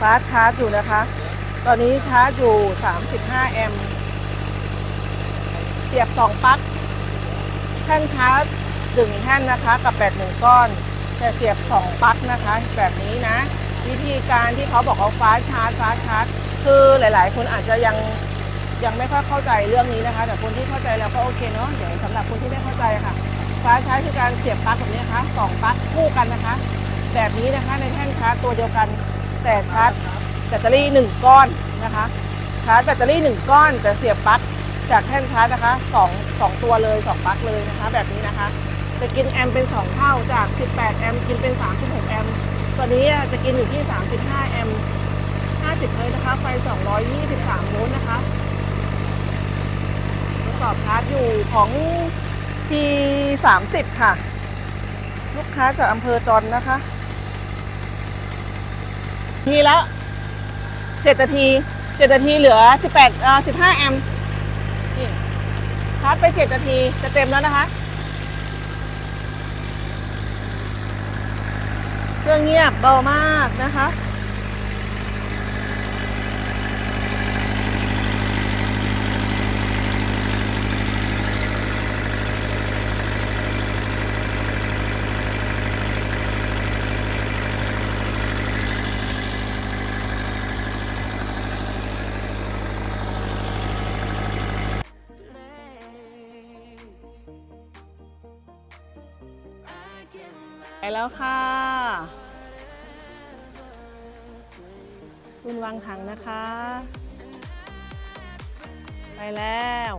ฟาสต์ชาร์จอยู่นะคะ ตอนนี้ชาร์จอยู่ 35 แอมป์เสียบ 2 ปลั๊กแท่นชาร์จดึงแท่นนะคะ กับแบตหนึ่งก้อนแต่เสียบ 2 ปลั๊กนะคะ แบบนี้นะ วิธีการที่เขาบอกเขาฟ้าด์ชาร์จฟ้าด์ชาร์จคือหลายๆ คนอาจจะยังยังไม่ค่อยเข้าใจเรื่องนี้นะคะ แต่คนที่เข้าใจแล้วก็โอเคเนาะเดี๋ยวสำหรับคนที่ไม่เข้าใจค่ะ ฟ้าชาร์จคือการเสียบปลั๊กแบบนี้นะคะสองปลั๊กคู่กันนะคะ แบบนี้นะคะในแท่นชาร์จตัวเดียวกัน แต่ชาร์จแบตเตอรี่หนึ่งก้อนนะคะ ชาร์จแบตเตอรี่หนึ่งก้อนแต่เสียบปลั๊กจากแท่นชาร์จนะคะสองสองตัวเลยสองปลั๊กเลยนะคะ แบบนี้นะคะ จะกินแอมป์เป็น 2 เท่าจาก 18 แอมป์กินเป็น 36 แอมป์ตัวนี้จะกินอยู่ที่ 35 แอมป์50เลยนะคะ ไฟ 223 โวลต์นะคะทดสอบชาร์จอยู่ของทีสามสิบค่ะ ลูกค้าจากอำเภอจอนนะคะ ทีและเจ็ดนาทีเจ็ดนาทีเหลือสิบแปดอ่าสิบห้าแอมป์นี่ชาร์จไปเจ็ดนาทีจะเต็มแล้วนะคะ เครื่องเงียบเบามากนะคะ ไปแล้วค่ะ คุณวางถังนะคะ ไปแล้ว